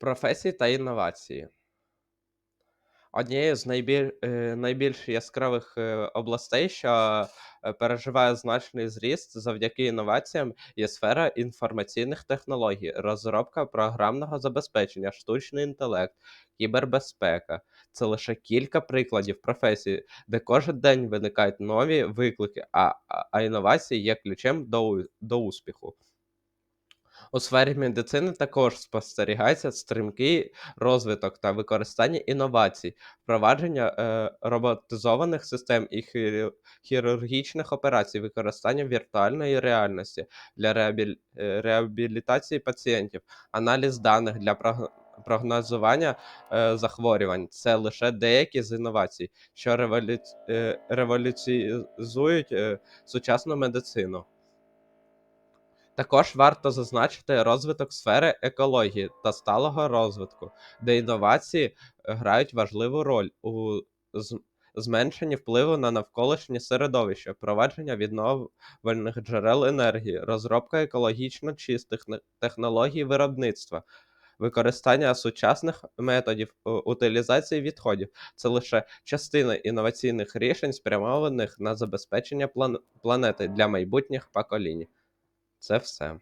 Професії та інновації. Однією з найбіль е, найбільш яскравих, е, областей, що, е, переживає значний зріст завдяки інноваціям, є сфера інформаційних технологій, розробка програмного забезпечення, штучний інтелект, кібербезпека. Це лише кілька прикладів професій, де кожен день виникають нові виклики, а а інновації є ключем до до успіху. У сфері медицини також спостерігається стрімкий розвиток та використання інновацій, впровадження е, роботизованих систем і хірургічних операцій, використання віртуальної реальності для реабіль- е, реабілітації пацієнтів, аналіз даних для прогнозування е, захворювань. Це лише деякі з інновацій, що револю- е, революціонізують е, сучасну медицину. Також варто зазначити розвиток сфери екології та сталого розвитку, де інновації е, грають важливу роль у зменшенні впливу на навколишнє середовище, впровадження відновлювальних джерел енергії, розробка екологічно чистих технологій виробництва, використання сучасних методів утилізації відходів. Це лише частина інноваційних рішень, спрямованих на забезпечення план- планети для майбутніх поколінь. Це все.